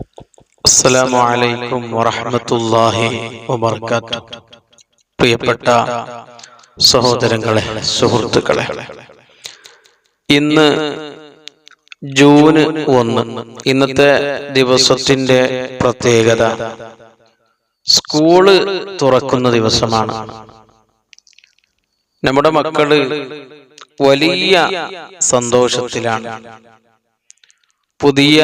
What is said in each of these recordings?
അസ്സലാമു അലൈക്കും വറഹ്മത്തുള്ളാഹി വബർക്കാത്തു. പ്രിയപ്പെട്ട സഹോദരങ്ങളെ സുഹൃത്തുക്കളെ ഇന്ന് ജൂന് ഒന്ന് ഇന്നത്തെ ദിവസത്തിന്റെ പ്രത്യേകത സ്കൂൾ തുറക്കുന്ന ദിവസമാണ്. നമ്മുടെ മക്കൾ വലിയ സന്തോഷത്തിലാണ്. പുതിയ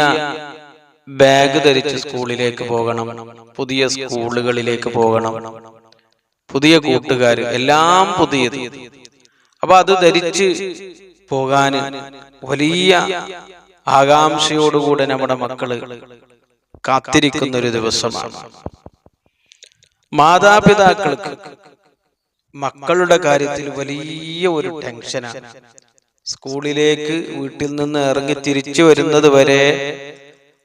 ബാഗ് ധരിച്ച് സ്കൂളിലേക്ക് പോകണം. പുതിയ സ്കൂളുകളിലേക്ക് പോകണം. പുതിയ കൂട്ടുകാർ എല്ലാം പുതിയത്. അപ്പൊ അത് ധരിച്ച് പോകാന് വലിയ ആകാംക്ഷയോടുകൂടെ നമ്മുടെ മക്കൾ കാത്തിരിക്കുന്ന ഒരു ദിവസമാണ്. മാതാപിതാക്കൾക്ക് മക്കളുടെ കാര്യത്തിൽ വലിയ ഒരു ടെൻഷനാണ്. സ്കൂളിലേക്ക് വീട്ടിൽ നിന്ന് ഇറങ്ങി തിരിച്ചു വരുന്നത് വരെ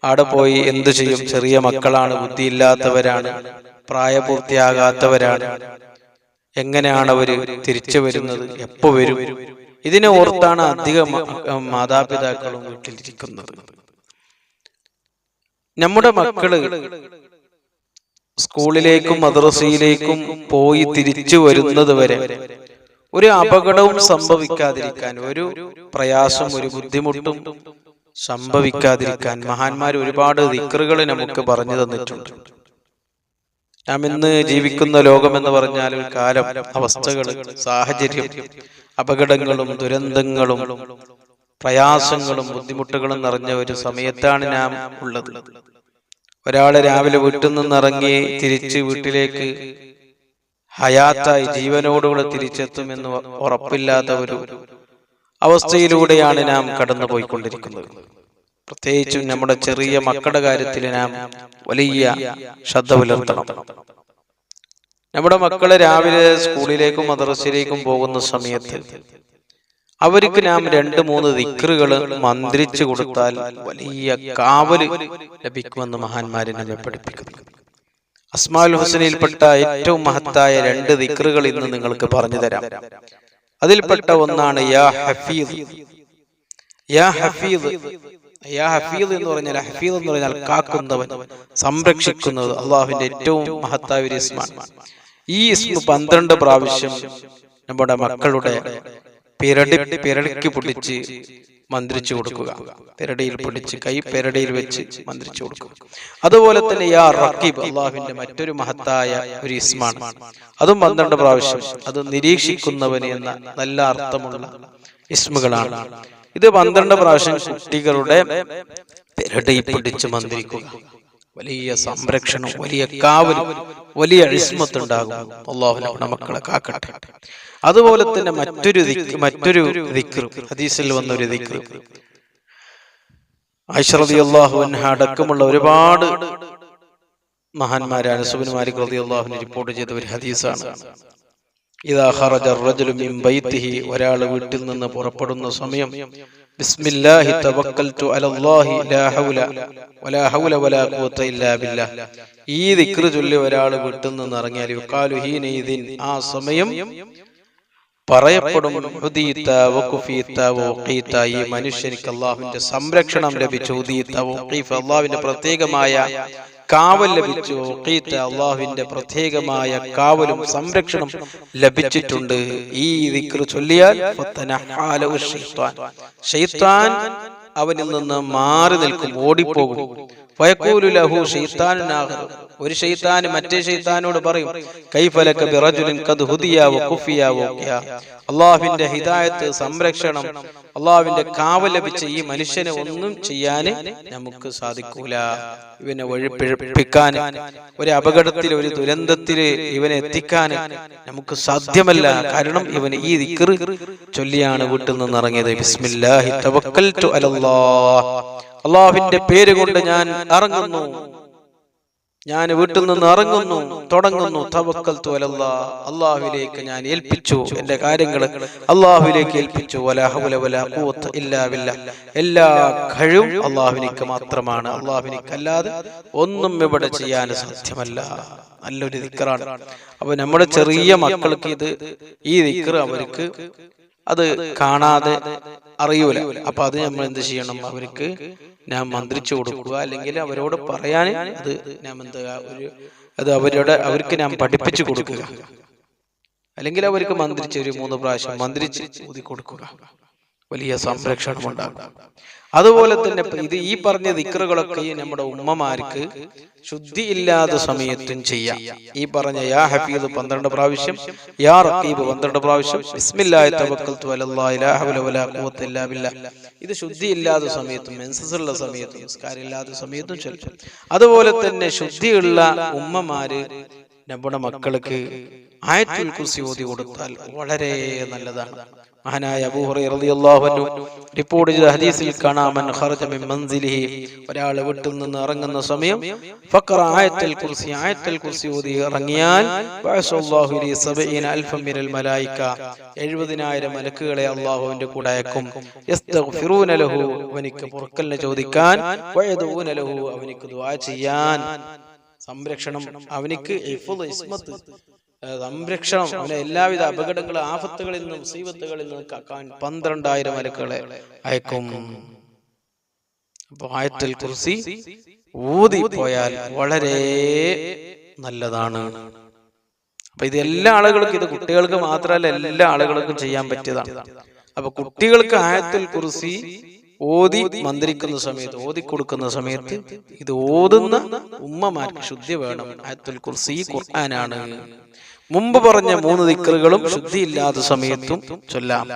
അവിടെ പോയി എന്തു ചെയ്യും? ചെറിയ മക്കളാണ് ബുദ്ധിയില്ലാത്തവരാണ് പ്രായപൂർത്തിയാകാത്തവരാണ്. എങ്ങനെയാണ് അവർ തിരിച്ചു വരുന്നത്? എപ്പോ വരും? ഇതിനെ ഓർത്താണ് അധികം മാതാപിതാക്കളും വീട്ടിലിരിക്കുന്നത്. നമ്മുടെ മക്കൾ സ്കൂളിലേക്കും മദ്രസയിലേക്കും പോയി തിരിച്ചു വരുന്നത് വരെ ഒരു അപകടവും സംഭവിക്കാതിരിക്കാൻ ഒരു പ്രയാസം ഒരു ബുദ്ധിമുട്ടും സംഭവിക്കാതിരിക്കാൻ മഹാന്മാർ ഒരുപാട് ദിക്കറുകൾ നമുക്ക് പറഞ്ഞു തന്നിട്ടുണ്ട്. നാം ഇന്ന് ജീവിക്കുന്ന ലോകം എന്ന് പറഞ്ഞാൽ കാലം അവസ്ഥകൾ സാഹചര്യം അപകടങ്ങളും ദുരന്തങ്ങളും പ്രയാസങ്ങളും ബുദ്ധിമുട്ടുകളും നിറഞ്ഞ ഒരു സമയത്താണ് നാം ഉള്ളത്. ഒരാൾ രാവിലെ വീട്ടിൽ നിന്ന് ഇറങ്ങി തിരിച്ച് വീട്ടിലേക്ക് ഹയാത്തായി ജീവനോടുകൂടെ തിരിച്ചെത്തുമെന്ന് ഉറപ്പില്ലാത്ത ഒരു അവസ്ഥയിലൂടെയാണ് നാം കടന്നു പോയിക്കൊണ്ടിരിക്കുന്നത് പ്രത്യേകിച്ചും നമ്മുടെ ചെറിയ മക്കളുടെ കാര്യത്തിൽ നാം വലിയ ശ്രദ്ധ പുലർത്തണം. നമ്മുടെ മക്കളെ രാവിലെ സ്കൂളിലേക്കും മദ്രസയിലേക്കും പോകുന്ന സമയത്ത് അവർക്ക് നാം രണ്ട് മൂന്ന് ദിക്റുകൾ മന്ത്രിച്ചു കൊടുത്താൽ വലിയ കാവൽ ലഭിക്കുമെന്ന് മഹാന്മാരെ നമ്മെ പഠിപ്പിക്കുന്നു. അസ്മാൽ ഹുസനിൽപ്പെട്ട ഏറ്റവും മഹത്തായ രണ്ട് ദിക്റുകൾ ഇന്ന് നിങ്ങൾക്ക് പറഞ്ഞു തരാം. അതിൽപ്പെട്ട ഒന്നാണ് യാ ഹഫീദ്. യാ ഹഫീദ്. യാ ഹഫീദ് എന്ന് പറഞ്ഞാൽ ഹഫീദ് എന്ന് പറഞ്ഞാൽ കാക്കുന്നവൻ. സംരക്ഷിക്കുന്നത് അള്ളാഹുവിന്റെ ഏറ്റവും മഹത്തായ ഒരു ഇസ്മാണ്. ഈ ഇസ്മ പന്ത്രണ്ട് പ്രാവശ്യം നമ്മുടെ മക്കളുടെ പിരടി പിരടിക്ക് പൊടിച്ച് മന്ത്രിച്ചു കൊടുക്കുക. പെരടിയിൽ പൊടിച്ച് കൈ പെരടിയിൽ വെച്ച് മന്ത്രിച്ചു കൊടുക്കുക. അതുപോലെ തന്നെ യാ റക്കീബ് അള്ളാഹുവിന്റെ മറ്റൊരു മഹത്തായ ഒരു ഇസ്മാണ് അതും പന്ത്രണ്ട് പ്രാവശ്യം. അത് നിരീക്ഷിക്കുന്നവന് എന്ന നല്ല അർത്ഥമുള്ള ഇസ്മുകളാണ് ഇത് പന്ത്രണ്ട് പ്രാവശ്യം കുട്ടികളുടെ പിരടി പിടിച്ച് മന്ത്രിക്കുക. വലിയ സംരക്ഷണം വലിയ കാവലും വലിയ അഴിസ്മത്തുണ്ടാകും. അള്ളാഹു നമ്മുടെ മക്കളെ കാക്കട്ടെ. അതുപോലെ തന്നെ മറ്റൊരു മറ്റൊരു ഹദീസിൽ വന്ന ഒരു ദിക്ർ അള്ളാഹു അടക്കമുള്ള ഒരുപാട് മഹാന്മാരെ അനസുബിൻ മാലിക് റതി അള്ളാഹുവിനെ റിപ്പോർട്ട് ചെയ്ത ഒരു ഹദീസാണ്. ഇതാ റജുലു ബൈത്തിഹി ഒരാൾ വീട്ടിൽ നിന്ന് പുറപ്പെടുന്ന സമയം ബിസ്മില്ലാഹി തവക്കൽതു അലല്ലാഹി ലാ ഹൗല വലാ ഹൗല വലാ ഖുവത ഇല്ലാ ബില്ലാഹ്. ഈ ദിക്ർ ചൊല്ലി ഒരാൾ വീട്ടിൽ നിന്ന് ഇറങ്ങിയാൽ ഹീനൈദിൻ ആ സമയം പറയപ്പെടും. ഈ മനുഷ്യനിക്ക് അല്ലാഹുവിന്റെ സംരക്ഷണം ലഭിച്ചു അള്ളാഹുവിന്റെ പ്രത്യേകമായ കാവൽ ലഭിച്ചു. ഖീത്ത അള്ളാഹുവിന്റെ പ്രത്യേകമായ കാവലും സംരക്ഷണം ലഭിച്ചിട്ടുണ്ട്. ഈ ദിക്ർ ചൊല്ലിയാൽ ശൈത്താൻ. അവനിൽ നിന്ന് മാറി നിൽക്കും ഓടിപ്പോകും. ഫയഖൂലു ലഹു ശൈത്താനുനാഖർ ഒരു ഷെയ്ത്താൻ മറ്റേ ഷെയ്ത്താനോട് പറയും കൈഫലക ബിറജുലിൻ ഖദ് ഹുദിയാവോ കുഫിയാവോ അള്ളാഹുവിന്റെ ഹിതായത്ത് ഹിദായത്ത് സംരക്ഷണം അള്ളാഹുവിന്റെ കാവൽ ലഭിച്ച ഈ മനുഷ്യനെ ഒന്നും ചെയ്യാൻ നമുക്ക് സാധിക്കൂല. ഇവനെ വഴിപ്പിഴപ്പിക്കാൻ ഒരു അപകടത്തിൽ ഒരു ദുരന്തത്തിൽ ഇവനെ എത്തിക്കാൻ നമുക്ക് സാധ്യമല്ല. കാരണം ഇവൻ ഈ ദിക്ർ ചൊല്ലിയാണ് വീട്ടിൽ നിന്ന് ഇറങ്ങിയത്. ബിസ്മില്ലാഹി തവക്കൽതു അലല്ലാഹ്. അള്ളാഹുവിന്റെ പേര് കൊണ്ട് ഞാൻ ഇറങ്ങുന്നു. ഞാൻ വീട്ടിൽ നിന്ന് ഇറങ്ങുന്നു തുടങ്ങുന്നു തവക്കൽ തോലല്ല അള്ളാഹുവിലേക്ക് ഞാൻ ഏൽപ്പിച്ചു എന്റെ കാര്യങ്ങൾ അള്ളാഹുവിലേക്ക് ഏൽപ്പിച്ചു. ഇല്ലാവില്ല എല്ലാ കഴിവും അള്ളാഹുവിനിക്ക് മാത്രമാണ്. അള്ളാഹുവിനിക്ക് അല്ലാതെ ഒന്നും ഇവിടെ ചെയ്യാൻ സാധ്യമല്ല. നല്ലൊരു ദിക്കറാണ്. അപ്പൊ നമ്മുടെ ചെറിയ മക്കൾക്ക് ഇത് ഈ ദിക്കർ അവർക്ക് അത് കാണാതെ അറിയൂല. അപ്പൊ അത് നമ്മൾ എന്ത് ചെയ്യണം? അവർക്ക് ഞാൻ മന്ത്രിച്ചു കൊടുക്കുക. അല്ലെങ്കിൽ അവരോട് പറയാൻ അത് ഞാൻ എന്താ ഒരു അത് അവരോട് അവർക്ക് ഞാൻ പഠിപ്പിച്ചു കൊടുക്കുക. അല്ലെങ്കിൽ അവർക്ക് മന്ത്രിച്ച് ഒരു മൂന്ന് പ്രാവശ്യം മന്ത്രിച്ച് ഊതി കൊടുക്കുക വലിയ സംരക്ഷണം ഉണ്ടാകും അതുപോലെ തന്നെ ഇത് ഈ പറഞ്ഞ ദിക്കറുകളൊക്കെ നമ്മുടെ ഉമ്മമാർക്ക് ശുദ്ധി ഇല്ലാത്ത സമയത്തും ചെയ്യാം. ഈ പറഞ്ഞ യാ ഹഫീദ് പന്ത്രണ്ട് പ്രാവശ്യം യാ റഖീബ് പന്ത്രണ്ട് പ്രാവശ്യം ബിസ്മില്ലാഹി തവക്കൽതു അലല്ലാഹി ലാ ഹൗല വലാ ഖുവത ഇല്ലാ ബില്ലാഹ് ഇത് ശുദ്ധി ഇല്ലാത്ത സമയത്തും മെൻസസ് ഉള്ള സമയത്തും നിസ്കാരം ഇല്ലാത്ത സമയത്തും ചൊല്ലും. അതുപോലെ തന്നെ ശുദ്ധിയുള്ള ഉമ്മമാര് നമ്മുടെ മക്കൾക്ക് ആയത്തുൽ കുർസി ഓതി കൊടുത്താൽ വളരെ നല്ലതാണ്. മഹാനായ അൻഹു റിപ്പോർട്ട് ചെയ്ത ഹദീസിൽ കാണാം മൻ മൻസിലിഹി ഒരാൾ വീട്ടിൽ നിന്ന് ഇറങ്ങുന്ന സമയം ഫഖറ ആയത്തുൽ കുർസി ആയത്തുൽ കുർസി ഓതി ഇറങ്ങിയാൽ ബഅസല്ലാഹു ലി സബഈന അൽഫ മിനൽ മലായിക 70000 മലക്കുകളെ അല്ലാഹുവിന്റെ കൂടെ അയക്കും. യസ്തഗ്ഫിറൂന ലഹു അവനിക്ക് പുറക്കലിനെ ചോദിക്കാൻ വയദൂന ലഹു അവനിക്ക് ദുആ ചെയ്യാൻ. സംരക്ഷണം അവനിക്ക് ഇസ്മത്ത് സംരക്ഷണം അവനെ എല്ലാവിധ അപകടങ്ങളും ആഫത്തുകളിൽ നിന്നും മുസീബത്തുകളിൽ നിന്നും കാക്കാൻ പന്ത്രണ്ടായിരം മലക്കുകളെ അയക്കും. അപ്പൊ ആയത്തുൽ കുർസി ഊതി പോയാൽ വളരെ നല്ലതാണ്. അപ്പൊ ഇത് എല്ലാ ആളുകൾക്കും ഇത് കുട്ടികൾക്ക് മാത്രമല്ല എല്ലാ ആളുകൾക്കും ചെയ്യാൻ പറ്റിയതാണ്. അപ്പൊ കുട്ടികൾക്ക് ആയത്തിൽ കുർസി ഓതി മന്ത്രിക്കുന്ന സമയത്ത് ഓതി കൊടുക്കുന്ന സമയത്ത് ഇത് ഓതുന്ന ഉമ്മമാർക്ക് ശുദ്ധി വേണം. അയത്തുൽ കുർസി ഖുർആനാണ്. മുമ്പ് പറഞ്ഞ മൂന്ന് ദിക്കറുകളും ശുദ്ധിയില്ലാത്ത സമയത്തും ചൊല്ലാം.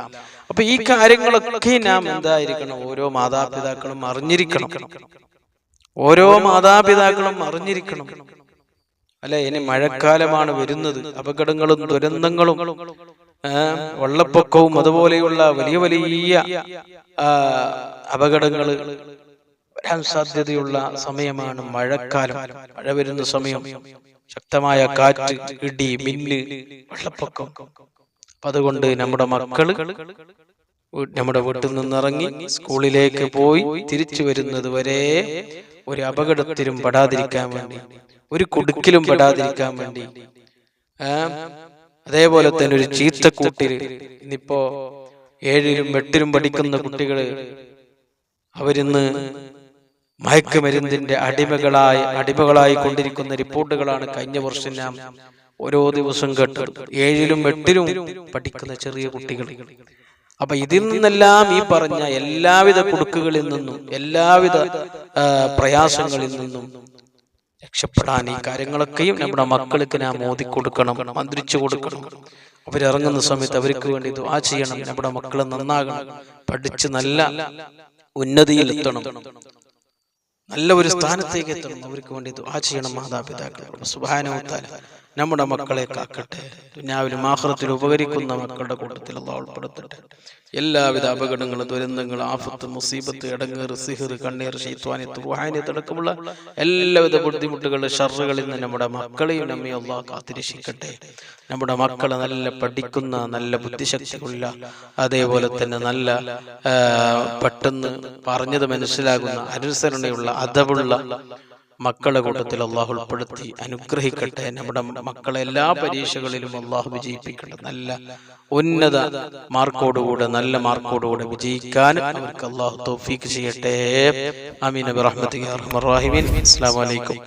അപ്പൊ ഈ കാര്യങ്ങളൊക്കെ നാം എന്തായിരിക്കണം? ഓരോ മാതാപിതാക്കളും അറിഞ്ഞിരിക്കണം. ഓരോ മാതാപിതാക്കളും അറിഞ്ഞിരിക്കണം. അല്ലെ ഇനി മഴക്കാലമാണ് വരുന്നത്. അപകടങ്ങളും ദുരന്തങ്ങളും വെള്ളപ്പൊക്കവും അതുപോലെയുള്ള വലിയ വലിയ അപകടങ്ങൾ വരാൻ സാധ്യതയുള്ള സമയമാണ് മഴക്കാലം. മഴ വരുന്ന സമയം ശക്തമായ കാറ്റ് ഇടി മിന്ന് വെള്ളപ്പൊക്കം. അപ്പൊ അതുകൊണ്ട് നമ്മുടെ മക്കൾ നമ്മുടെ വീട്ടിൽ നിന്നിറങ്ങി സ്കൂളിലേക്ക് പോയി തിരിച്ചു വരുന്നത് വരെ ഒരു അപകടത്തിലും പെടാതിരിക്കാൻ വേണ്ടി ഒരു കുടുക്കിലും പെടാതിരിക്കാൻ വേണ്ടി അതേപോലെ തന്നെ ഒരു ചീത്തക്കൂട്ടിൽ ഇന്നിപ്പോ ഏഴിലും എട്ടിലും പഠിക്കുന്ന കുട്ടികൾ അവരിന്ന് മയക്കുമരുന്നിന്റെ അടിമകളായി അടിമകളായി കൊണ്ടിരിക്കുന്ന റിപ്പോർട്ടുകളാണ് കഴിഞ്ഞ വർഷം ഞാൻ ഓരോ ദിവസം കേട്ടത്. ഏഴിലും എട്ടിലും പഠിക്കുന്ന ചെറിയ കുട്ടികൾ. അപ്പൊ ഇതിൽ നിന്നെല്ലാം ഈ പറഞ്ഞ എല്ലാവിധ കുടുക്കുകളിൽ നിന്നും എല്ലാവിധ പ്രയാസങ്ങളിൽ നിന്നും രക്ഷപ്പെടാൻ ഈ കാര്യങ്ങളൊക്കെയും നമ്മുടെ മക്കൾക്ക് നാം മോദി കൊടുക്കണം മന്ത്രിച്ചു കൊടുക്കണം. അവരിറങ്ങുന്ന സമയത്ത് അവർക്ക് വേണ്ടി ആ ചെയ്യണം. നമ്മുടെ മക്കൾ നന്നാകണം. പഠിച്ച് നല്ല ഉന്നതിയിൽ എത്തണം. നല്ല ഒരു സ്ഥാനത്തേക്ക് എത്തണം. അവർക്ക് വേണ്ടി ആ ചെയ്യണം മാതാപിതാക്കൾ സുബാനോത്താല നമ്മുടെ മക്കളെ കാക്കട്ടെ. ദുനിയാവിലും ആഹ്റത്തിൽ ഉപകരിക്കുന്ന മക്കളുടെ കൂട്ടത്തിൽ അള്ളാഹ് ഉൾപ്പെടുത്തട്ടെ. എല്ലാവിധ അപകടങ്ങളും ദുരന്തങ്ങളും ആഫത്ത് മുസീബത്ത് ഇടങ്ങേറ് സിഹിർ കണ്ണീർ ഷീത്വാനിത്ത് തുർഹാനി അടക്കമുള്ള എല്ലാവിധ ബുദ്ധിമുട്ടുകളുടെ ഷറുകളിൽ നിന്ന് നമ്മുടെ മക്കളെയും നമ്മെ അള്ളാഹ് കാത്തിരക്ഷിക്കട്ടെ. നമ്മുടെ മക്കളെ നല്ല പഠിക്കുന്ന നല്ല ബുദ്ധിശക്തിയുള്ള അതേപോലെ തന്നെ നല്ല പെട്ടെന്ന് പറഞ്ഞത് മനസ്സിലാകുന്ന അനുസരണയുള്ള അതവുള്ള മക്കളെ കൂട്ടത്തിൽ അള്ളാഹു ഉൾപ്പെടുത്തി അനുഗ്രഹിക്കട്ടെ നമ്മുടെ മക്കളെ എല്ലാ പരീക്ഷകളിലും അള്ളാഹു വിജയിപ്പിക്കട്ടെ നല്ല ഉന്നത മാർക്കോടുകൂടെ നല്ല മാർക്കോടുകൂടെ വിജയിക്കാൻ അവർക്ക് അള്ളാഹു തോഫീക്ക് ചെയ്യട്ടെ അമീൻ റഹ്മത്ത് അസ്സാം വലൈക്കും